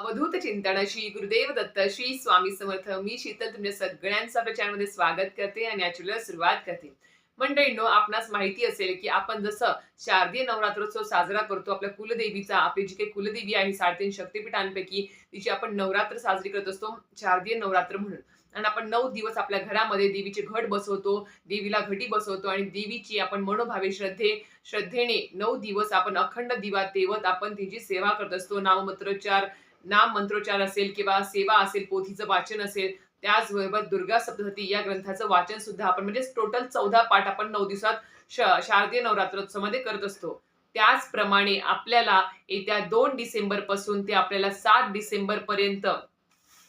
अवधूत चिंतन श्री गुरुदेव दत्त श्री स्वामी समर्थ. मी शीतल तुमच्या सगळ्यांचं प्रचारमध्ये स्वागत करते आणि याची सुरुवात करते. मंडळींनो आपणास माहिती असेल की आपण जसं शारदीय नवरात्रोत्सव साजरा करतो आपल्या कुलदेवीचा आपली जी काही कुलदेवी आहे साडेतीन शक्तीपीठांपैकी तिची आपण नवरात्र साजरी करत असतो शारदीय नवरात्र म्हणून. आणि आपण नऊ दिवस आपल्या घरामध्ये देवीचे घट बसवतो देवीला घटी बसवतो आणि देवीची आपण मनोभावे श्रद्धे श्रद्धेने नऊ दिवस आपण अखंड दिवा तेवत आपण तिची सेवा करत असतो. नाममत्रोच्चार नाम मंत्रोच्चार असेल किंवा सेवा असेल पोथीचं वाचन असेल त्याचबरोबर दुर्गा सप्तशती या ग्रंथाचं वाचन सुद्धा आपण म्हणजे टोटल चौदा पाठ आपण नऊ दिवसात श- शारदीय नवरात्रोत्सवामध्ये करत असतो. त्याचप्रमाणे आपल्याला येत्या दोन डिसेंबरपासून ते आपल्याला सात डिसेंबर पर्यंत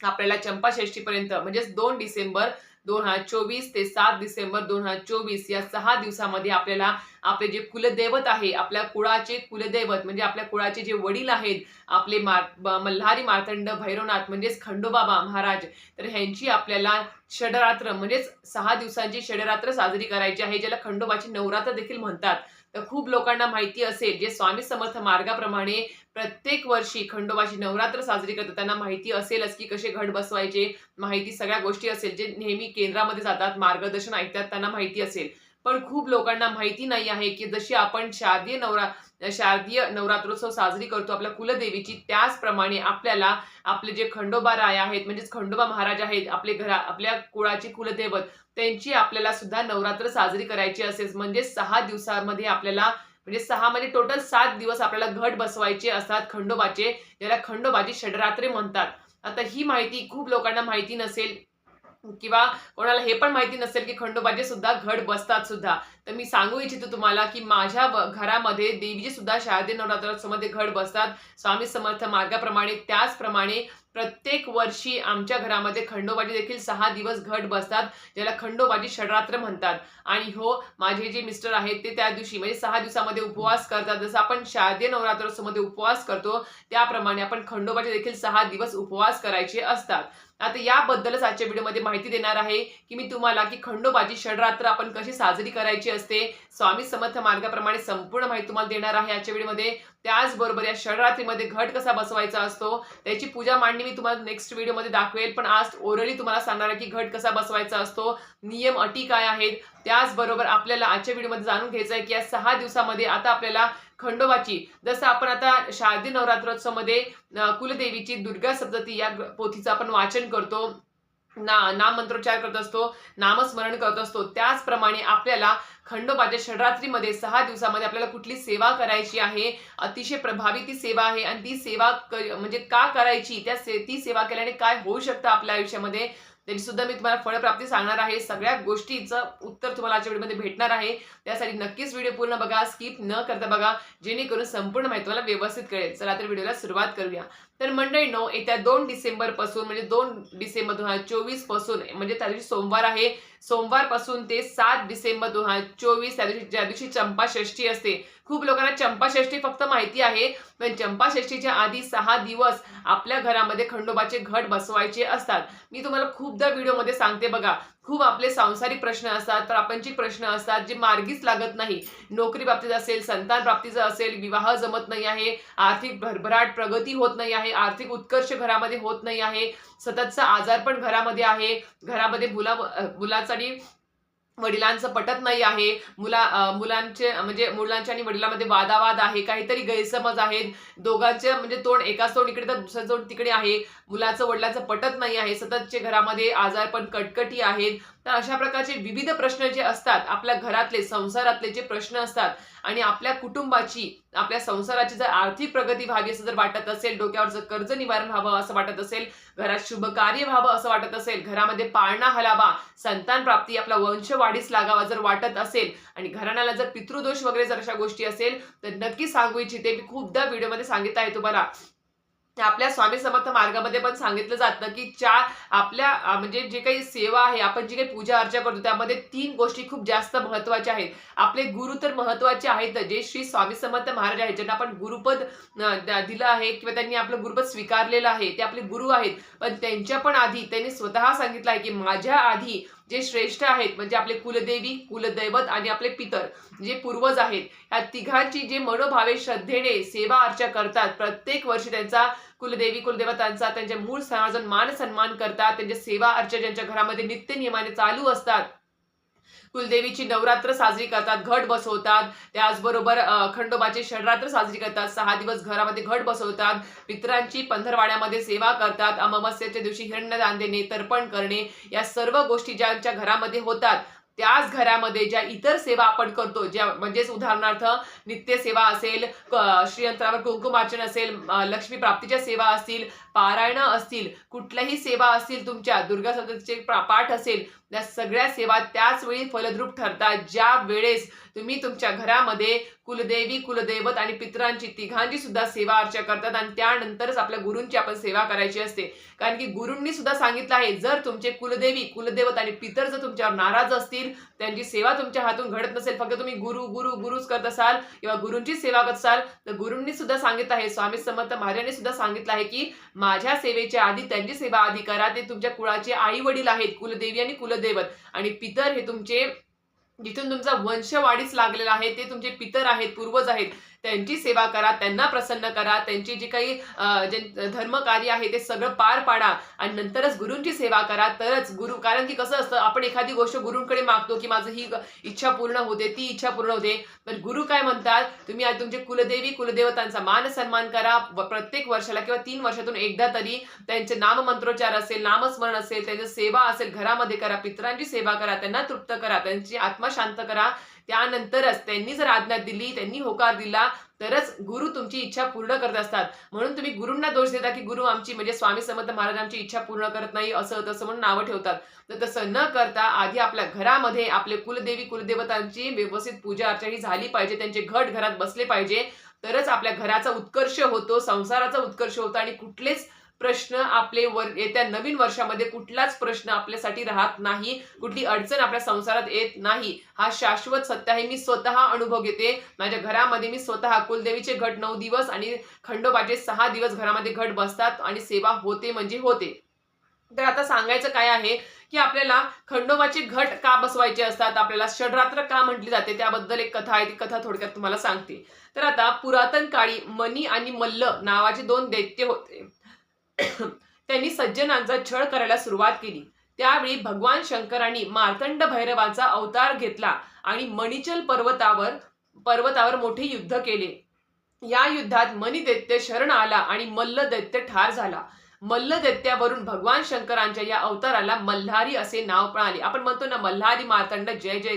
आपल्याला चंपाषष्ठी पर्यंत म्हणजेच दोन डिसेंबर दोन हजार चोवीस ते सात डिसेंबर दोन हजार चोवीस या सहा दिवसामध्ये आपल्याला आपले जे कुलदैवत आहे आपल्या कुळाचे कुलदैवत म्हणजे आपल्या कुळाचे जे वडील आहेत आपले मार ब- मल्हारी मार्तंड भैरवनाथ म्हणजेच खंडोबाबा महाराज तर ह्यांची आपल्याला षडरात्र म्हणजेच सहा दिवसांची षडरात्र साजरी करायची आहे ज्याला खंडोबाची नवरात्र देखील म्हणतात. तर खूप लोकांना माहिती असेल जे स्वामी समर्थ मार्गाप्रमाणे प्रत्येक वर्षी खंडोबाची नवरात्र साजरी करतात. त्यांना माहिती असेलच की कसे घट बसवायचे माहिती सगळ्या गोष्टी असेल जे नेहमी केंद्रामध्ये जातात मार्गदर्शन ऐकतात त्यांना माहिती असेल. पण खूप लोकांना माहिती नाही आहे की जशी आपण शारदीय नवरा शारदीय नवरात्रोत्सव साजरी करतो आपल्या कुलदेवीची त्याचप्रमाणे आपल्याला आपले जे खंडोबा राय आहेत म्हणजेच खंडोबा महाराज आहेत आपले घरा आपल्या कुळाचे कुलदैवत त्यांची आपल्याला सुद्धा नवरात्र साजरी करायची असेल म्हणजे सहा दिवसामध्ये आपल्याला म्हणजे सहा म्हणजे टोटल सात दिवस आपल्याला घट बसवायचे असतात खंडोबाचे ज्याला खंडोबाची षडरात्रे म्हणतात. आता ही माहिती खूप लोकांना माहिती नसेल किंवा कोणाला हे पण माहिती नसेल की खंडोबाचे सुद्धा घट बसतात सुद्धा. तर मी सांगू इच्छितो तुम्हाला की माझ्या व- घरामध्ये देवीचे सुद्धा शारदीय नवरात्रोत्सवामध्ये घट बसतात. स्वामी समर्थ मार्गाप्रमाणे त्याचप्रमाणे प्रत्येक वर्षी आमच्या घरामध्ये खंडोबाजी देखील सहा दिवस घट बसतात ज्याला खंडोबाजी षडरात्र म्हणतात. आणि हो माझे जे मिस्टर आहेत ते त्या दिवशी म्हणजे सहा दिवसामध्ये उपवास करतात. जसं आपण शारदीय नवरात्रोत्सवमध्ये उपवास करतो त्याप्रमाणे आपण खंडोबाचे देखील सहा दिवस उपवास करायचे असतात. आता याबद्दलच आजच्या व्हिडिओमध्ये माहिती देणार आहे की मी तुम्हाला की खंडोबाची षडरात्र आपण कशी साजरी करायची असते स्वामी समर्थ मार्गाप्रमाणे संपूर्ण माहिती तुम्हाला देणार आहे आजच्या व्हिडिओमध्ये. त्याचबरोबर या षडरात्रीमध्ये घट कसा बसवायचा असतो त्याची पूजा मांडणी मी तुम्हाला नेक्स्ट व्हिडिओमध्ये दाखवेल. पण आज ओरली तुम्हाला सांगणार आहे की घट कसा बसवायचा असतो नियम अटी काय आहेत. त्याचबरोबर आपल्याला आजच्या व्हिडिओमध्ये जाणून घ्यायचं आहे की या सहा दिवसामध्ये आता आपल्याला खंडोबाची. जसं आपण आता शारदीय नवरात्रोत्सवमध्ये कुलदेवीची दुर्गा सप्तती या पोथीचं आपण वाचन करतो. ना नाममंत्रोच्चार करत असतो नामस्मरण करत असतो. त्याचप्रमाणे आपल्याला खंडोबाच्या षडरात्रीमध्ये सहा दिवसामध्ये आपल्याला कुठली सेवा करायची आहे? अतिशय प्रभावी ती सेवा आहे. आणि ती सेवा क- म्हणजे का करायची? त्या से ती सेवा केल्याने काय होऊ शकतं आपल्या आयुष्यामध्ये? त्याची सुद्धा मी तुम्हाला फळप्राप्ती सांगणार आहे. सगळ्या गोष्टीचं उत्तर तुम्हाला आजच्या व्हिडिओमध्ये भेटणार आहे. त्यासाठी नक्कीच व्हिडिओ पूर्ण बघा स्किप न करता बघा. जेणेकरून संपूर्ण माहिती तुम्हाला व्यवस्थित कळेल. चला तर व्हिडिओला सुरुवात करूया. तर मंडळीनो येत्या दोन डिसेंबरपासून म्हणजे दोन डिसेंबर दोन हजार चोवीसपासून म्हणजे त्या दिवशी सोमवार आहे. सोमवारपासून ते सात डिसेंबर दोन हजार चोवीस त्या दिवशी ज्या दिवशी चंपाषष्ठी असते. खूप लोकांना चंपाषष्ठी फक्त माहिती आहे. पण चंपाषष्ठीच्या आधी सहा दिवस आपल्या घरामध्ये खंडोबाचे घट बसवायचे असतात. मी तुम्हाला खूपदा व्हिडिओमध्ये सांगते बघा. खूप आपले सांसारिक प्रश्न असतात प्रापंचिक प्रश्न असतात जे मार्गीच लागत नाही. नोकरी बाबतीत असेल संतान प्राप्तीचं असेल विवाह जमत नाही आहे आर्थिक भरभराट प्रगती होत नाही आहे आर्थिक उत्कर्ष घरामध्ये होत नाही आहे सततचा आजार पण घरामध्ये आहे घरामध्ये मुला मुलाचा आणि वडिलांचं पटत नाही आहे. मुला मुलांचे म्हणजे मुलांच्या आणि वडिलांमध्ये वादावाद आहे. काहीतरी गैरसमज आहेत. दोघांचे म्हणजे तोंड एकाच तोंड इकडे तर दुसरं तोंड तिकडे आहे. मुलाचं वडिलांचं पटत नाही आहे. सततचे घरामध्ये आजारपण कटकटी आहेत. तर अशा प्रकारचे विविध प्रश्न जे असतात आपल्या घरातले संसारातले जे प्रश्न असतात आणि आपल्या कुटुंबाची आपल्या संसाराची जर आर्थिक प्रगती व्हावी असं जर वाटत असेल डोक्यावरचं कर्ज निवारण व्हावं असं वाटत असेल घरात शुभ कार्य व्हावं असं वाटत असेल घरामध्ये पाळणा हलावा संतान प्राप्ती आपला वंश वाढीस लागावा जर वाटत असेल आणि घराण्याला जर पितृदोष वगैरे जर अशा गोष्टी असेल तर नक्की सांगू इच्छिते. मी खूपदा व्हिडिओमध्ये सांगितलं आहे तुम्हाला आपल्या स्वामी समर्थ मार्गामध्ये पण सांगितलं जातं की चार आपल्या म्हणजे जे काही सेवा आहे आपण जी काही पूजा अर्चा करतो त्यामध्ये तीन गोष्टी खूप जास्त महत्त्वाच्या आहेत. आपले गुरु तर महत्त्वाचे आहेत जे श्री स्वामी समर्थ महाराज आहेत ज्यांना आपण गुरुपद द- दिलं आहे किंवा त्यांनी आपलं गुरुपद स्वीकारलेलं आहे ते आपले गुरु आहेत. पण त्यांच्या पण आधी त्यांनी स्वतः सांगितलं आहे की माझ्या आधी जे श्रेष्ठ आहेत म्हणजे आपले कुलदेवी कुलदैवत आणि आपले पितर जे पूर्वज आहेत या तिघांची जे मनोभावे श्रद्धेने सेवा अर्चा करतात प्रत्येक वर्षी त्यांचा कुलदेवी कुलदेवतांचा त्यांच्या मूळ समाजात मान सन्मान करतात त्यांच्या सेवा अर्चा ज्यांच्या घरामध्ये नित्य नियमाने चालू असतात कुलदेवीची नवरात्र साजरी करतात घट बसवतात. त्याचबरोबर खंडोबाचे खंडोबाची षडरात्र साजरी करतात. सहा दिवस घरामध्ये घट बसवतात. पितरांची पंधरवाड्यामध्ये सेवा करतात. अमावस्याच्या दिवशी हिरण्यदान देणे तर्पण करणे या सर्व गोष्टी ज्यांच्या घरामध्ये होतात त्याच घरामध्ये ज्या इतर सेवा आपण करतो ज्या म्हणजेच उदाहरणार्थ नित्य सेवा असेल श्रीयंत्रावर कुंकुमार्चन असेल लक्ष्मी प्राप्तीच्या सेवा असतील पारायण असतील कुठल्याही सेवा असतील तुमच्या दुर्गा सप्तशतीचे पाठ असेल या सगळ्या सेवा त्याच वेळी फलद्रूप ठरतात. ज्या वेळेस तुम्ही तुमच्या घरामध्ये कुलदेवी कुलदैवत आणि पितरांची तिघांची सुद्धा सेवा अर्चा करतात आणि त्यानंतरच आपल्या गुरूंची आपण सेवा करायची असते. कारण की गुरूंनी सुद्धा सांगितलं आहे जर तुमचे कुलदेवी कुलदैवत आणि पितर जर तुमच्यावर नाराज असतील त्यांची सेवा तुमच्या हातून घडत नसेल फक्त तुम्ही गुरु गुरु गुरुच करत असाल किंवा गुरूंची सेवा करत असाल तर गुरूंनी सुद्धा सांगितलं आहे स्वामी समर्थ महाराजांनी सुद्धा सांगितलं आहे की माझ्या सेवेच्या आधी त्यांची सेवा आधी करा ते तुमच्या कुळाचे आई वडील आहेत कुलदेवी आणि कुलदैवत. आणि पितर हे तुमचे जिथून तुमचा वंशवाढीच लागलेला आहे ते तुमचे पितर आहेत पूर्वज आहेत. त्यांची सेवा करा त्यांना प्रसन्न करा त्यांची जी काही जे धर्मकार्य आहे ते सगळं पार पाडा आणि नंतरच गुरूंची सेवा करा. तरच गुरु कारण की कसं असतं आपण एखादी गोष्ट गुरूंकडे मागतो की माझं ही इच्छा पूर्ण होते ती इच्छा पूर्ण होते पण गुरु काय म्हणतात तुम्ही आज तुमचे कुलदेवी कुलदेवतांचा मान सन्मान करा प्रत्येक वर्षाला किंवा तीन वर्षातून एकदा तरी त्यांचे नाममंत्रोच्चार असेल नामस्मरण असेल त्यांची सेवा असेल घरामध्ये करा पितरांची सेवा करा त्यांना तृप्त करा त्यांची आत्मा शांत करा. त्यानंतरच त्यांनी जर आज्ञा दिली त्यांनी होकार दिला तरच गुरु तुमची इच्छा पूर्ण करत असतात. म्हणून तुम्ही गुरुंना दोष देता की गुरु आमची म्हणजे स्वामी समर्थ महाराज आमची इच्छा पूर्ण करत नाही असं तसं म्हणून नावं ठेवतात. तर तसं न करता आधी आपल्या घरामध्ये आपले कुलदेवी कुलदेवतांची व्यवस्थित पूजा अर्चा ही झाली पाहिजे त्यांचे घट घरात बसले पाहिजे. तरच आपल्या घराचा उत्कर्ष होतो संसाराचा उत्कर्ष होतो आणि कुठलेच प्रश्न आपले वर येत्या नवीन वर्षामध्ये कुठलाच प्रश्न आपल्यासाठी राहत नाही. कुठली अडचण आपल्या संसारात येत नाही. हा शाश्वत सत्य आहे. मी स्वतः अनुभव घेते. माझ्या घरामध्ये मी स्वतः कुलदेवीचे घट नऊ दिवस आणि खंडोबाचे सहा दिवस घरामध्ये घट बसतात आणि सेवा होते म्हणजे होते. तर आता सांगायचं काय आहे की आपल्याला खंडोबाचे घट का बसवायचे असतात? आपल्याला षडरात्र का म्हटली जाते? त्याबद्दल एक कथा आहे. ती कथा थोडक्यात तुम्हाला सांगते. तर आता पुरातन काळी मनी आणि मल्ल नावाचे दोन दैत्य होते. त्यांनी सज्जनांचा छळ करायला सुरुवात केली. त्यावेळी भगवान शंकरांनी मार्तंड भैरवाचा अवतार घेतला आणि मणिचल पर्वतावर पर्वतावर मोठे युद्ध केले. या युद्धात मणिदैत्य शरण आला आणि मल्ल दैत्य ठार झाला. मल्ल दैत्यावरून भगवान शंकरांच्या या अवताराला मल्हारी असे नाव पण आले. आपण म्हणतो ना मल्हारी मार्तंड जय जय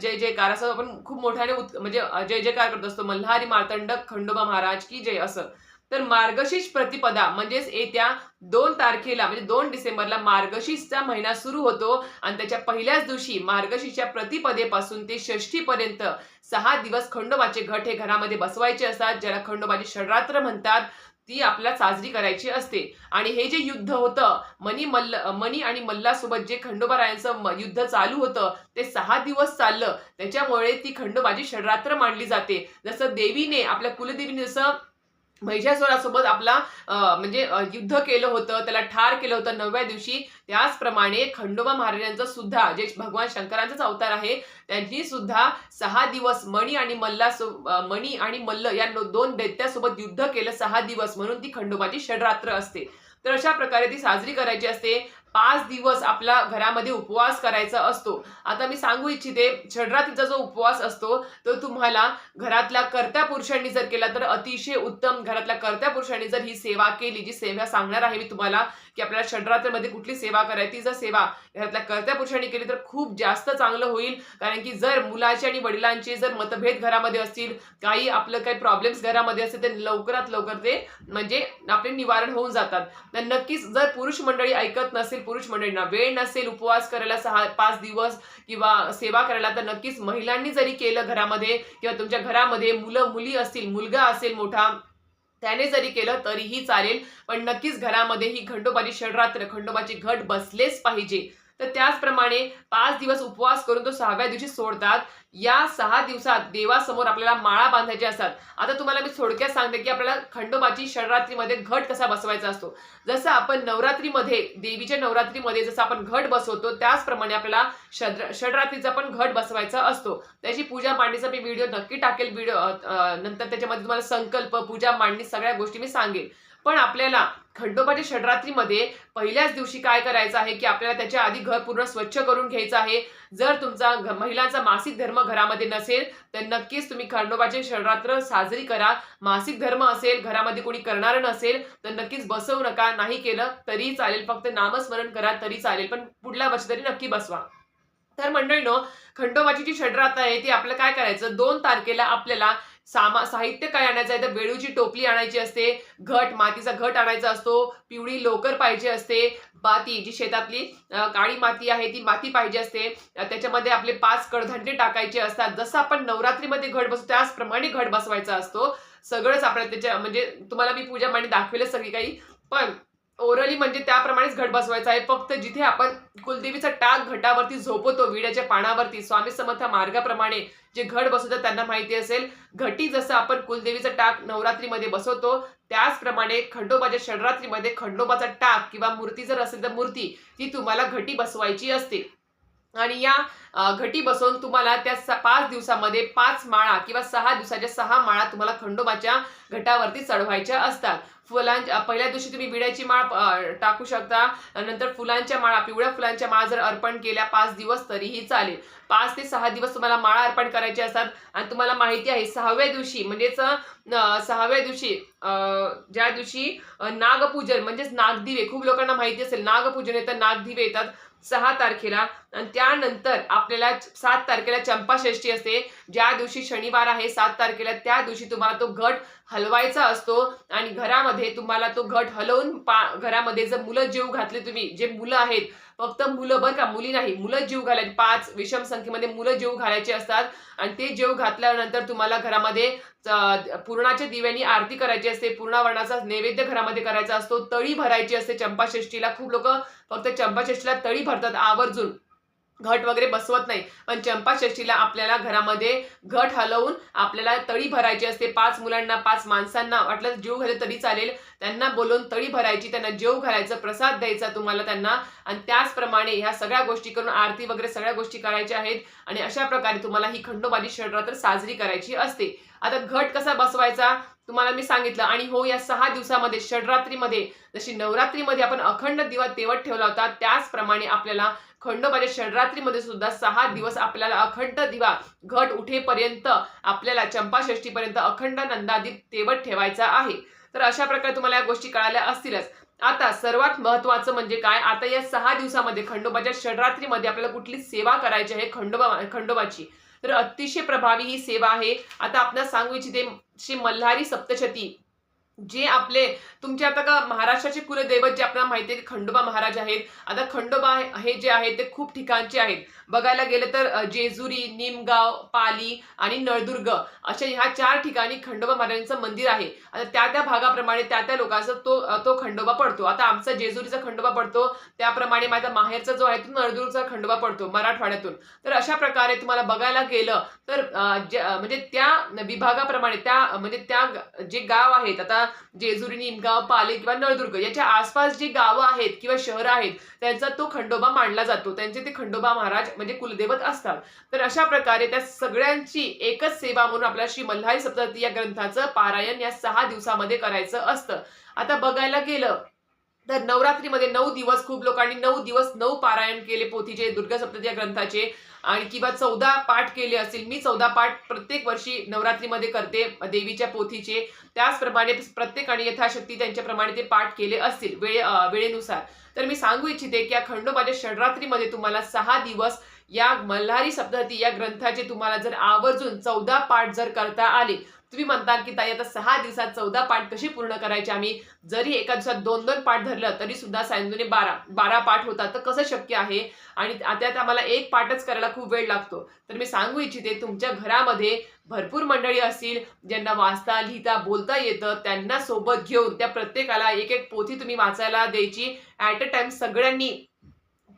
जय जयकार असं आपण खूप मोठ्याने म्हणजे जय जयकार करत असतो. मल्हारी मार्तंड खंडोबा महाराज की जय असं. तर मार्गशीर्ष प्रतिपदा म्हणजेच येत्या दोन तारखेला म्हणजे दोन डिसेंबरला मार्गशीर्षचा महिना सुरू होतो. आणि त्याच्या पहिल्याच दिवशी मार्गशीर्षच्या प्रतिपदेपासून ते षष्ठीपर्यंत सहा दिवस खंडोबाचे घट हे घरामध्ये बसवायचे असतात ज्याला खंडोबाची षडरात्र म्हणतात. ती आपल्याला साजरी करायची असते. आणि हे जे युद्ध होतं मनी मल्ल मनी आणि मल्लासोबत जे खंडोबारायांचं म- युद्ध चालू होतं ते सहा दिवस चाललं. त्याच्यामुळे ती खंडोबाची षडरात्र मांडली जाते. जसं देवीने आपल्या कुलदेवीने जसं महिषासुरासोबत आपला म्हणजे युद्ध केलं होतं त्याला ठार केलं होतं नवव्या दिवशी. त्याचप्रमाणे खंडोबा महाराजांचं सुद्धा जे भगवान शंकरांचाच अवतार आहे त्यांनी सुद्धा सहा दिवस मणी आणि मल्ला मणी आणि मल्ल या दोन दैत्यासोबत युद्ध केलं सहा दिवस म्हणून ती खंडोबाची षडरात्र असते. तर अशा प्रकारे ती साजरी करायची असते. पाच दिवस आपला घरामध्ये उपवास करायचा असतो. आता मी सांगू इच्छिते षडरात्रीचा जो उपवास असतो तो तुम्हाला घरातल्या कर्त्या पुरुषांनी जर केला तर अतिशय उत्तम. घरातल्या कर्त्या पुरुषांनी जर ही सेवा केली जी सेवा सांगणार आहे मी तुम्हाला की आपल्याला षडरात्रीमध्ये कुठली सेवा करायची जर सेवा घरातल्या कर्त्या पुरुषांनी केली तर खूप जास्त चांगलं होईल. कारण की जर मुलाचे आणि वडिलांचे जर मतभेद घरामध्ये असतील काही आपलं काही प्रॉब्लेम्स घरामध्ये असतील तर लवकरात लवकर ते म्हणजे आपले निवारण होऊन जातात. तर नक्कीच जर पुरुष मंडळी ऐकत नसेल पुरुष मंडळींना. वेळ नसेल उपवास करायला सहा पाच दिवस किंवा सेवा करायला तर नक्कीच महिलांनी जरी केलं घरामध्ये किंवा तुमच्या घरामध्ये मुलं मुली असतील मुलगा असेल मोठा त्याने जरी केलं तरीही चालेल. पण नक्कीच घरामध्ये ही खंडोबाची षडरात्र खंडोबाची घट बसलेच पाहिजे. तर त्याचप्रमाणे पाच दिवस उपवास करून तो सहाव्या दिवशी सोडतात. या सहा दिवसात देवासमोर आपल्याला माळा बांधायच्या असतात. आता तुम्हाला मी थोडक्यात सांगते की आपल्याला खंडोबाची षडरात्रीमध्ये घट कसा बसवायचा असतो. जसं आपण नवरात्रीमध्ये देवीच्या नवरात्रीमध्ये जसं आपण घट बसवतो त्याचप्रमाणे आपल्याला षड षडरात्रीचा पण घट बसवायचा असतो. त्याची पूजा मांडणीचा मी व्हिडिओ नक्की टाकेल. व्हिडिओ नंतर त्याच्यामध्ये तुम्हाला संकल्प पूजा मांडणी सगळ्या गोष्टी मी सांगेन पण आपल्याला खंडोबाच्या षडरात्रीमध्ये पहिल्याच दिवशी काय करायचं आहे की आपल्याला त्याच्या आधी घर पूर्ण स्वच्छ करून घ्यायचं आहे. जर तुमचा महिलांचा मासिक धर्म घरामध्ये नसेल तर नक्कीच तुम्ही खंडोबाचे षडरात्र साजरी करा. मासिक धर्म असेल घरामध्ये कोणी करणार नसेल तर नक्कीच बसवू नका. नाही केलं तरी चालेल. फक्त नामस्मरण करा तरी चालेल. पण पुढल्या वर्षी तरी नक्की बसवा. तर मंडळीनो खंडोबाची जी षडरात आहे ती आपलं काय करायचं? दोन तारखेला आपल्याला सामा साहित्य काय आणायचं आहे? तर बेडूची टोपली आणायची असते घट मातीचा घट आणायचा असतो पिवळी लोकर पाहिजे असते माती जी शेतातली काळी माती आहे ती माती पाहिजे असते. त्याच्यामध्ये आपले पाच कडधंडे टाकायचे असतात. जसं आपण नवरात्रीमध्ये घट बसतो त्याचप्रमाणे घट बसवायचा असतो. सगळंच आपल्याला त्याच्या म्हणजे तुम्हाला मी पूजा मांडी दाखवेलच सगळी काही. पण ओरली म्हणजे त्याप्रमाणेच घट बसवायचा आहे. फक्त जिथे आपण कुलदेवीचा टाक घटावरती झोपवतो विड्याच्या पानावरती स्वामी समर्थ मार्गाप्रमाणे जे घट बसवतात त्यांना माहिती असेल. घटी जसं आपण कुलदेवीचा टाक नवरात्रीमध्ये बसवतो त्याचप्रमाणे खंडोबाच्या षडरात्रीमध्ये खंडोबाचा टाक किंवा मूर्ती जर असेल तर मूर्ती ती तुम्हाला घटी बसवायची असते. आणि या घटी बसवून तुम्हाला त्या पाच दिवसामध्ये पाच माळा किंवा सहा दिवसाच्या सहा माळा तुम्हाला खंडोबाच्या घटावरती चढवायच्या असतात. फुलांच्या पहिल्या दिवशी तुम्ही विड्याची माळ टाकू शकता. नंतर फुलांच्या माळा पिवळ्या फुलांच्या माळा जर अर्पण केल्या पाच दिवस तरीही चालेल. पाच ते सहा दिवस तुम्हाला माळा अर्पण करायचे असतात. आणि तुम्हाला माहिती आहे सहाव्या दिवशी म्हणजेच सहाव्या दिवशी ज्या दिवशी नागपूजन म्हणजेच नागदिवे खूप लोकांना माहिती असेल नागपूजन येतं नागदिवे येतात सहा तारखेला. आणि त्यानंतर आपल्याला सात तारखेला चंपाषष्ठी असते. ज्या दिवशी शनिवार आहे सात तारखेला त्या दिवशी तुम्हाला तो घट हलवायचा असतो. आणि घरामध्ये तुम्हाला तो घट हलवून पा घरामध्ये जर मुलं जीव घातले तुम्ही जे मुलं आहेत फक्त मुलं बरं का मुली नाही मुलं जीव घालायचे. पाच विषम संख्येमध्ये मुलं जीव घालायचे असतात आणि ते जीव घातल्यानंतर तुम्हाला घरामध्ये पूर्णाच्या दिव्यांनी आरती करायची असते पूर्णावरणाचा नैवेद्य घरामध्ये करायचा असतो तळी भरायची असते चंपाषष्ठीला. खूप लोक फक्त चंपाषष्ठीला तळी भरतात आवर्जून. घट वगैरे बसवत नाही. पण चंपाषष्ठीला आपल्याला घरामध्ये घट हलवून आपल्याला तळी भरायची असते. पाच मुलांना पाच माणसांना वाटलं जीव घाले तरी चालेल. त्यांना बोलवून तळी भरायची त्यांना जेव घालायचं प्रसाद द्यायचा तुम्हाला त्यांना. आणि त्याचप्रमाणे ह्या सगळ्या गोष्टी करून आरती वगैरे सगळ्या गोष्टी करायच्या आहेत. आणि अशा प्रकारे तुम्हाला ही खंडोबाची षडरात्र साजरी करायची असते. आता घट कसा बसवायचा? तुम्हाला मी सांगितलं. आणि हो या सहा दिवसामध्ये षडरात्रीमध्ये जशी नवरात्रीमध्ये आपण अखंड दिवा तेवत ठेवला होता त्याचप्रमाणे आपल्याला खंडोबाच्या म्हणजे षडरात्रीमध्ये सुद्धा सहा दिवस आपल्याला अखंड दिवा घट उठेपर्यंत आपल्याला चंपाषष्ठीपर्यंत अखंड नंदादीप तेवत ठेवायचा आहे. तर अशा प्रकारे तुम्हाला या गोष्टी कळाल्या असतीलच. आता सर्वात महत्वाचं म्हणजे काय? आता या सहा दिवसामध्ये खंडोबाच्या षडरात्रीमध्ये आपल्याला कुठली सेवा करायची आहे? खंडोबा खंडोबाची. तर अतिशय प्रभावी ही सेवा आहे. आता आपण सांगू इच्छिते श्री मल्हारी सप्तशती. जे आपले तुमचे आता का महाराष्ट्राचे कुलदैवत जे आपल्याला माहिती आहे खंडोबा महाराज आहेत. आता खंडोबा हे जे आहेत ते खूप ठिकाणचे आहेत. बघायला गेलं तर जेजुरी निमगाव पाली आणि नळदुर्ग अशा ह्या चार ठिकाणी खंडोबा महाराजांचं मंदिर आहे. आता त्या त्या भागाप्रमाणे त्या त्या लोकांचा तो तो खंडोबा पडतो. आता आमचा जेजुरीचा खंडोबा पडतो. त्याप्रमाणे माझा माहेरचा जो आहे तो नळदुर्गचा खंडोबा पडतो मराठवाड्यातून. तर अशा प्रकारे तुम्हाला बघायला गेलं तर म्हणजे त्या विभागाप्रमाणे त्या म्हणजे त्या जे गाव आहेत आता जेजुरी निमगाव पाले किंवा नळदुर्ग याच्या आसपास जी गावं आहेत किंवा शहरं आहेत त्यांचा तो खंडोबा मांडला जातो. त्यांचे ते खंडोबा महाराज म्हणजे कुलदेवत असतात. तर अशा प्रकारे त्या सगळ्यांची एकच सेवा म्हणून आपल्याला श्री मल्हारी सप्तती या ग्रंथाचं पारायण या सहा दिवसामध्ये करायचं असतं. आता बघायला गेलं तर नवरात्रीमध्ये नऊ दिवस खूप लोकांनी नऊ दिवस नऊ पारायण केले पोथीचे दुर्गा सप्तती या ग्रंथाचे. आणि किंवा चौदा पाठ केले असतील. मी चौदा पाठ प्रत्येक वर्षी नवरात्रीमध्ये करते देवीच्या पोथीचे. त्याचप्रमाणे प्रत्येकाने यथाशक्ती त्यांच्याप्रमाणे ते पाठ केले असतील वेळे वेळेनुसार. तर मी सांगू इच्छिते की या खंडोबाच्या षडरात्रीमध्ये तुम्हाला सहा दिवस या मल्हारी सप्तती या ग्रंथाचे तुम्हाला जर आवर्जून चौदा पाठ जर करता आले तुम्ही म्हणता की ताई आता सहा दिवसात चौदा पाठ कशी पूर्ण करायचे आम्ही? जरी एका दिवसात दोन दोन पाठ धरलं तरी सुद्धा सायंदूने बारा बारा पाठ होतात. तर कसं शक्य आहे? आणि त्यात आम्हाला एक पाठच करायला खूप वेळ लागतो. तर मी सांगू इच्छिते तुमच्या घरामध्ये भरपूर मंडळी असतील ज्यांना वाचता लिहिता बोलता येतं त्यांना सोबत घेऊन त्या प्रत्येकाला एक एक पोथी तुम्ही वाचायला द्यायची. ॲट अ टाइम सगळ्यांनी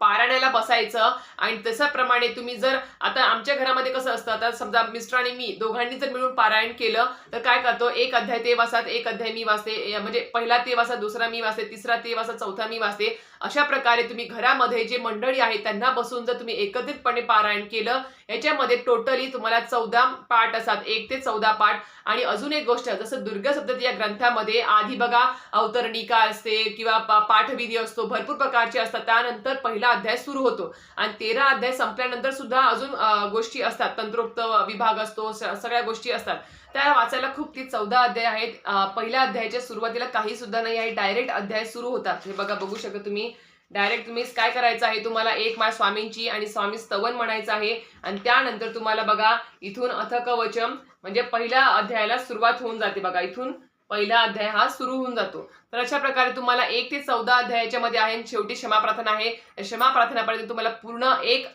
पारायणाला बसायचं. आणि तशाप्रमाणे तुम्ही जर आता आमच्या घरामध्ये कसं असतं आता समजा मिस्टर आणि मी दोघांनी जर मिळून पारायण केलं तर काय करतो एक अध्याय ते वाचतात एक अध्याय मी वाचते म्हणजे पहिला ते वाचतात दुसरा मी वाचते तिसरा ते वाचतात चौथा मी वाचते. अशा प्रकारे तुम्ही घरामध्ये जे मंडळी आहे त्यांना बसून जर तुम्ही एकत्रितपणे पारायण केलं याच्यामध्ये टोटली तुम्हाला चौदा पाठ असतात एक ते चौदा पाठ. आणि अजून एक गोष्ट जसं दुर्गा सप्तती या ग्रंथामध्ये आधी बघा अवतरणिका असते किंवा पाठविधी असतो भरपूर प्रकारचे असतात. त्यानंतर पहिला अध्याय सुरू होतो. आणि तेरा अध्याय संपल्यानंतर सुद्धा अजून गोष्टी असतात. तंत्रोक्त विभाग असतो सगळ्या गोष्टी असतात. त्या वाचायला खूप ती चौदा अध्याय आहेत. पहिल्या अध्यायाच्या सुरुवातीला काही सुद्धा नाही आहे. डायरेक्ट अध्याय सुरू होतात. हे बघा बघू शकता तुम्ही. डायरेक्ट तुम्ही काय करायचं आहे? तुम्हाला एक माय स्वामींची आणि स्वामी स्तवन म्हणायचं आहे. आणि त्यानंतर तुम्हाला बघा इथून अथकवचम म्हणजे पहिल्या अध्यायाला सुरुवात होऊन जाते बघा इथून. पहिला अध्याय हा सुरू होऊन जातो. तर अशा प्रकारे तुम्हाला एक ते चौदा अध्यायाच्या मध्ये आहे. शेवटी क्षमा प्रार्थना आहे. क्षमा प्रार्थनापर्यंत तुम्हाला पूर्ण एक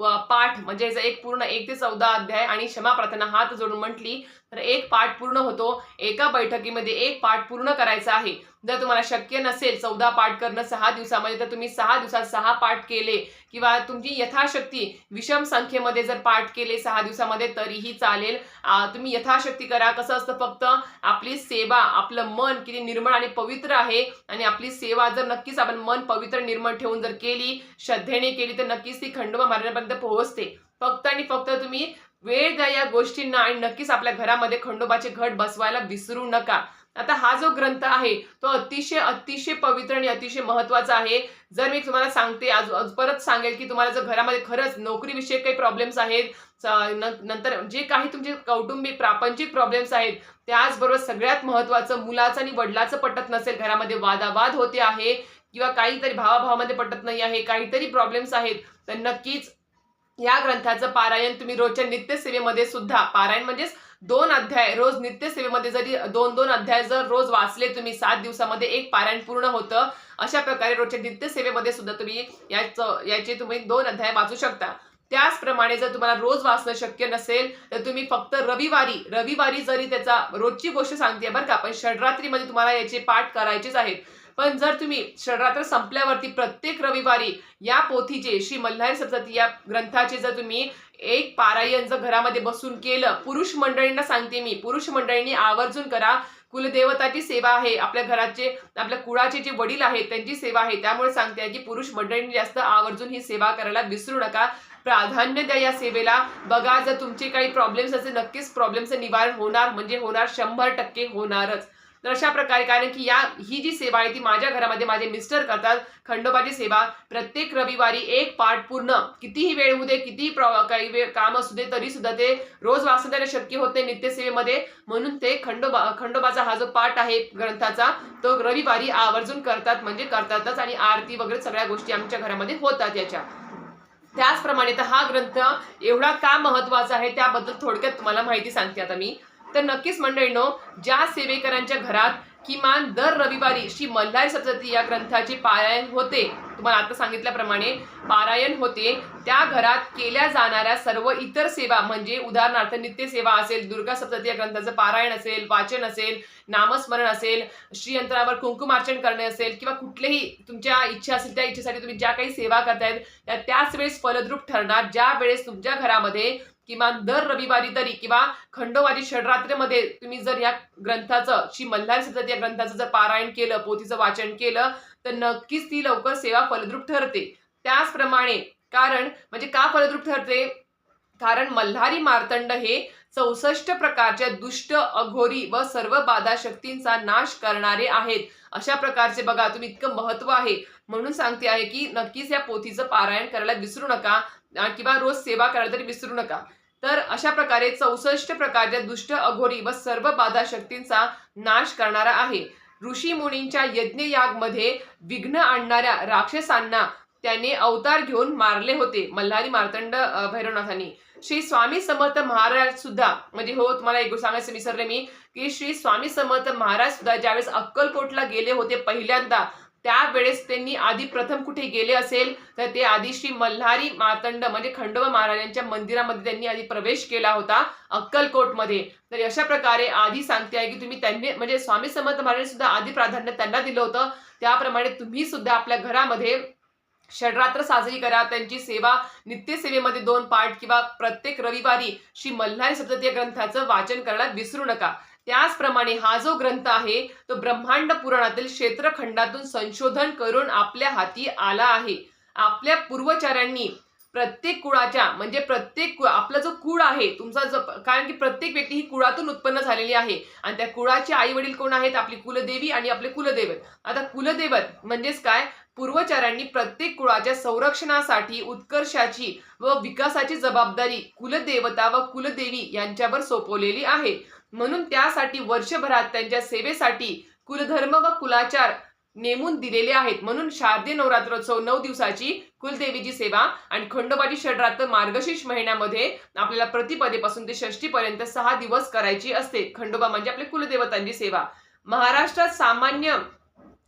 पाठ म्हणजे याचा एक पूर्ण एक ते चौदा अध्याय आणि क्षमा प्रार्थना हात जोडून म्हटली तर एक पाठ पूर्ण होतो. एका बैठकीमध्ये एक पाठ पूर्ण करायचा आहे. जर तुम्हाला शक्य नसेल चौदा पाठ करणं सहा दिवसामध्ये तर तुम्ही सहा दिवसात सहा पाठ केले. किंवा तुमची यथाशक्ती विषम संख्येमध्ये जर पाठ केले सहा दिवसामध्ये तरीही चालेल. तुम्ही यथाशक्ती करा. कसं असतं फक्त आपली सेवा आपलं मन किती निर्मळ आणि पवित्र आहे. आणि आपली सेवा जर नक्कीच आपण मन पवित्र निर्मळ ठेवून जर केली श्रद्धेने केली तर नक्कीच ती खंडोबा महाराजांपर्यंत पोहोचते. फक्त आणि फक्त तुम्ही वेळ द्या या गोष्टींना आणि नक्कीच आपल्या घरामध्ये खंडोबाचे घट बसवायला विसरू नका. आता हा जो ग्रंथ आहे तो अतिशय अतिशय पवित्र आणि अतिशय महत्त्वाचा आहे. जर मी तुम्हाला सांगते आज परत सांगेल की तुम्हाला जर घरामध्ये खरंच नोकरीविषयक काही प्रॉब्लेम्स आहेत न- नंतर जे काही तुमचे कौटुंबिक प्रापंचिक प्रॉब्लेम्स आहेत त्याचबरोबर सगळ्यात महत्वाचं मुलाचं आणि वडिलाचं पटत नसेल घरामध्ये वादावाद होते आहे किंवा काहीतरी भावाभावामध्ये पटत नाही आहे काहीतरी प्रॉब्लेम्स आहेत तर नक्कीच या ग्रंथाचं पारायण तुम्ही रोजच्या नित्यसेवेमध्ये सुद्धा पारायण म्हणजेच दोन अध्याय रोज नित्यसेवेमध्ये जरी दोन दोन अध्याय जर रोज वाचले तुम्ही सात दिवसामध्ये एक पारायण पूर्ण होतं अशा प्रकारे रोजच्या नित्यसेवेमध्ये सुद्धा तुम्ही याचं याचे तुम्ही दोन अध्याय वाचू शकता. त्याचप्रमाणे जर तुम्हाला रोज वाचणं शक्य नसेल तर तुम्ही फक्त रविवारी रविवारी जरी त्याचा रोजची गोष्ट सांगते बरं का पण षडरात्रीमध्ये तुम्हाला याचे पाठ करायचेच आहेत. पण जर तुम्ही षडरात्र संपल्यावरती प्रत्येक रविवारी या पोथीचे श्री मल्हारी सप्तती या ग्रंथाचे जर तुम्ही एक पारायण जर घरामध्ये बसून केलं. पुरुष मंडळींना सांगते मी. पुरुष मंडळींनी आवर्जून करा. कुलदेवताची सेवा आहे. आपल्या घराचे आपल्या कुळाचे जे वडील आहेत त्यांची सेवा आहे. त्यामुळे सांगते आहे की पुरुष मंडळींनी जास्त आवर्जून ही सेवा करायला विसरू नका. प्राधान्य द्या या सेवेला. बघा जर तुमचे काही प्रॉब्लेम्स असेल नक्कीच प्रॉब्लेमचं निवारण होणार. म्हणजे होणार शंभर टक्के होणारच. तर अशा प्रकारे कारण की या ही जी सेवा आहे ती माझ्या घरामध्ये माझे मिस्टर करतात. खंडोबाची सेवा प्रत्येक रविवारी एक पाठ पूर्ण. कितीही वेळ होऊ दे कितीही प्र काही वेळ काम असू दे तरी सुद्धा ते रोज वाचून त्याला शक्य होत नाही नित्यसेवेमध्ये. म्हणून ते खंडोबा खंडोबाचा हा जो पाठ आहे ग्रंथाचा तो रविवारी आवर्जून करतात म्हणजे करतातच आणि आरती वगैरे सगळ्या गोष्टी आमच्या घरामध्ये होतात याच्या. त्याचप्रमाणे तर हा ग्रंथ एवढा का महत्त्वाचा आहे त्याबद्दल थोडक्यात तुम्हाला माहिती सांगते आता मी. तर नक्कीच मंडळीनो ज्या सेवेकरांच्या घरात किमान दर रविवारी श्री मल्हारी सप्तती या ग्रंथाचे पारायण होते तुम्हाला आता सांगितल्याप्रमाणे पारायण होते त्या घरात केल्या जाणाऱ्या सर्व इतर सेवा म्हणजे उदाहरणार्थ नित्यसेवा असेल दुर्गा सप्तती या ग्रंथाचं पारायण असेल वाचन असेल नामस्मरण असेल श्रीयंत्रावर कुंकुमार्चन करणे असेल किंवा कुठलेही तुमच्या इच्छा असेल त्या इच्छेसाठी तुम्ही ज्या काही सेवा करतायत त्या त्याच वेळेस फलद्रूप ठरणार ज्या वेळेस तुमच्या घरामध्ये किमान दर रविवारी तरी किंवा खंडोवारी षडरात्रीमध्ये तुम्ही जर या ग्रंथाचं श्री मल्हार सप्तती या ग्रंथाचं जर पारायण केलं पोथीचं वाचन केलं तर नक्कीच ती लवकर सेवा फलद्रूप ठरते. त्याचप्रमाणे कारण म्हणजे का फलद्रूप ठरते? कारण मल्हारी मार्तंड हे चौसष्ट प्रकारच्या दुष्ट अघोरी व सर्व बाधा शक्तींचा नाश करणारे आहेत. अशा प्रकारचे बघा तुम्ही इतकं महत्त्व आहे. म्हणून सांगते आहे की नक्कीच या पोथीचं पारायण करायला विसरू नका किंवा रोज सेवा करायला तरी विसरू नका. तर अशा प्रकारे चौसष्ट प्रकारच्या दुष्ट अघोरी व सर्व बाधा शक्तींचा नाश करणारा आहे. ऋषी मुनींच्या यज्ञयागमध्ये विघ्न आणणाऱ्या राक्षसांना त्याने अवतार घेऊन मारले होते मल्हारी मार्तंड भैरवनाथांनी. श्री स्वामी समर्थ महाराज सुद्धा म्हणजे हो तुम्हाला एक सांगायचं विसरले मी की श्री स्वामी समर्थ महाराज सुद्धा ज्यावेळेस अक्कलकोटला गेले होते पहिल्यांदा त्यावेळेस त्यांनी आधी प्रथम कुठे गेले असेल तर ते आधी श्री मल्हारी मार्तंड म्हणजे खंडोबा महाराजांच्या मंदिरामध्ये त्यांनी आधी प्रवेश केला होता अक्कलकोटमध्ये. तर अशा प्रकारे आधी सांगते आहे की तुम्ही त्यांनी म्हणजे स्वामी समर्थ महाराजांनी सुद्धा आधी प्राधान्य त्यांना दिलं होतं त्याप्रमाणे तुम्ही सुद्धा आपल्या घरामध्ये षडरात्र साजरी करा त्यांची सेवा नित्यसेवेमध्ये दोन पाठ किंवा प्रत्येक रविवारी श्री मल्हारी सप्तती ग्रंथाचं वाचन करायला विसरू नका. त्याचप्रमाणे हा जो ग्रंथ आहे तो ब्रह्मांड पुराणातील क्षेत्रखंडातून संशोधन करून आपल्या हाती आला आहे. आपल्या पूर्वचार्यांनी प्रत्येक कुळाच्या म्हणजे प्रत्येक कुळ आपला जो कुळ आहे तुमचा जो कारण की प्रत्येक व्यक्ती ही कुळातून उत्पन्न झालेली आहे. आणि त्या कुळाचे आई वडील कोण आहेत? आपली कुलदेवी आणि आपले कुलदैवत. आता कुलदैवत म्हणजेच काय? पूर्वचार्यांनी प्रत्येक कुळाच्या संरक्षणासाठी उत्कर्षाची व विकासाची जबाबदारी कुलदेवता व कुलदेवी यांच्यावर सोपवलेली आहे. म्हणून त्यासाठी वर्षभरात त्यांच्या सेवेसाठी कुलधर्म व कुलाचार नेमून दिलेले आहेत. म्हणून शारदीय नवरात्रोत्सव नऊ दिवसाची कुलदेवीची सेवा आणि खंडोबाची षडरात्र मार्गशीर्ष महिन्यामध्ये आपल्याला प्रतिपदेपासून ते षष्टीपर्यंत सहा दिवस करायची असते. खंडोबा म्हणजे आपल्या कुलदेवतांची सेवा. महाराष्ट्रात सामान्य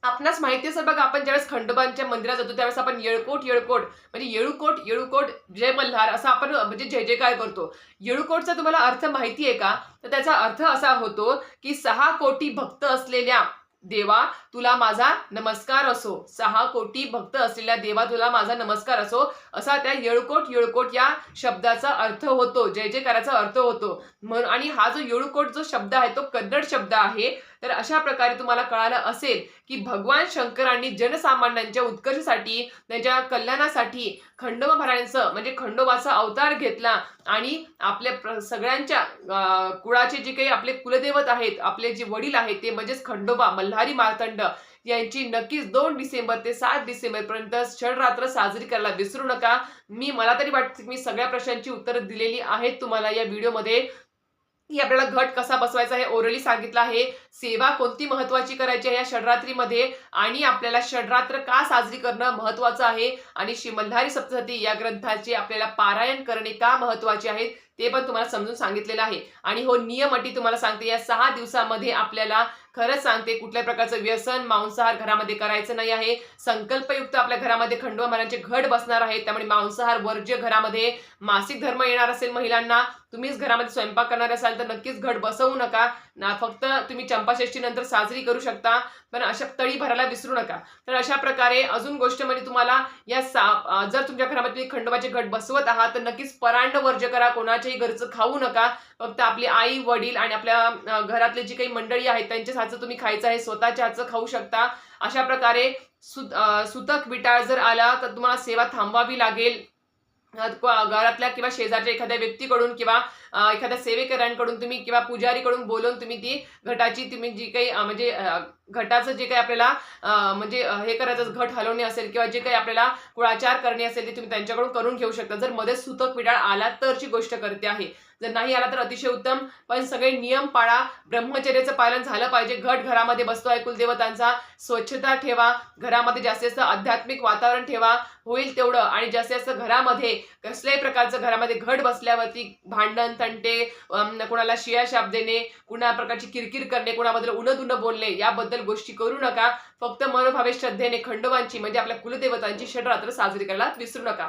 आपणास माहिती असेल बघा आपण ज्यावेळेस खंडोबांच्या मंदिरात जातो त्यावेळेस आपण येळकोट येळकोट म्हणजे येळूकोट येळूकोट जय मल्हार असं आपण म्हणजे जय जयकार करतो. येळूकोटचा तुम्हाला अर्थ माहिती आहे का? तर त्याचा अर्थ असा होतो की सहा कोटी भक्त असलेल्या देवा तुला माझा नमस्कार असो. सहा कोटी भक्त असलेल्या देवा तुला माझा नमस्कार असो असा त्या येळकोट येळकोट या शब्दाचा अर्थ होतो जय जयकाराचा अर्थ होतो. म्हणून आणि हा जो येळूकोट जो शब्द आहे तो कन्नड शब्द आहे. तर अशा प्रकारे तुम्हाला कळालं असेल की भगवान शंकरांनी जनसामान्यांच्या उत्कर्षासाठी त्यांच्या कल्याणासाठी खंडोबा महाराजांचं म्हणजे खंडोबाचा अवतार घेतला आणि आपल्या प्र- सगळ्यांच्या कुळाचे जे काही आपले कुलदैवत आहेत आपले जे वडील आहेत ते म्हणजेच खंडोबा मल्हारी मार्तंड यांची नक्कीच दोन डिसेंबर ते सात डिसेंबर पर्यंत षडरात्र साजरी करायला विसरू नका. मी मला तरी वाटते मी सगळ्या प्रश्नांची उत्तरं दिलेली आहेत तुम्हाला या व्हिडिओमध्ये की आपल्याला घट कसा बसवायचा हे ओरली सांगितलं आहे. सेवा कोणती महत्वाची करायची आहे या षडरात्रीमध्ये? आणि आपल्याला षडरात्र का साजरी करणं महत्वाचं आहे? आणि श्री मल्हारी या ग्रंथाचे आपल्याला पारायण करणे का महत्त्वाचे आहेत? ते पण तुम्हाला समजून सांगितलेलं आहे. आणि हो नियम अटी तुम्हाला सांगते. या सहा दिवसामध्ये आपल्याला खरंच सांगते कुठल्या प्रकारचं व्यसन मांसाहार घरामध्ये करायचं नाही आहे. संकल्पयुक्त आपल्या घरामध्ये खंडोबा महाराजांचे घट बसणार आहे. त्यामुळे मांसाहार वर्ज्य घरामध्ये मासिक धर्म येणार असेल महिलांना. तुम्हीच घरामध्ये स्वयंपाक करणार असाल तर नक्कीच घट बसवू नका. ना फक्त तुम्ही चंपाषष्ठी नंतर साजरी करू शकता पण अशा तळी भरायला विसरू नका. तर अशा प्रकारे अजून गोष्ट म्हणजे तुम्हाला या सा जर तुमच्या घरामध्ये तुम्ही खंडोबाचे घट बसवत आहात तर नक्कीच परांड वर्ज करा. कोणाच्याही घरचं खाऊ नका. फक्त आपली आई वडील आणि आपल्या घरातले जी काही मंडळी आहेत त्यांच्या ह्याचं तुम्ही खायचं आहे स्वतःच्या हातचं खाऊ शकता. अशा प्रकारे सु सुतक विटाळ जर आला तर तुम्हाला सेवा थांबवावी लागेल. घरातल्या किंवा शेजारच्या एखाद्या व्यक्तीकडून किंवा एखाद्या सेवेकऱ्यांकडून तुम्ही किंवा पुजारीकडून बोलून तुम्ही ती घटाची तुम्ही जी काही म्हणजे घटाचं जे काही आपल्याला म्हणजे हे करायचं घट हलवणे असेल किंवा जे काही आपल्याला कुळाचार करणे असेल ते तुम्ही त्यांच्याकडून करून घेऊ शकता. जर मध्ये सुतक विटाळ आला तरची गोष्ट करते आहे. जर नाही आला तर अतिशय उत्तम. पण सगळे नियम पाळा. ब्रह्मचर्याचं पालन झालं पाहिजे. घट घरामध्ये बसतो आहे कुलदेवतांचा. स्वच्छता ठेवा. घरामध्ये जास्तीत जास्त आध्यात्मिक वातावरण ठेवा. होईल तेवढं. आणि जास्तीत जास्त घरामध्ये कसल्याही प्रकारचं घरामध्ये घट बसल्यावरती भांडण तंटे कोणाला शिया शाप देणे कुणा प्रकारची किरकिर करणे कोणाबद्दल उनदुन बोलणे याबद्दल गोष्टी करू नका. फक्त मनोभावे श्रद्धेने खंडोबांची म्हणजे आपल्या कुलदेवतांची षडरात्र साजरी करायला विसरू नका.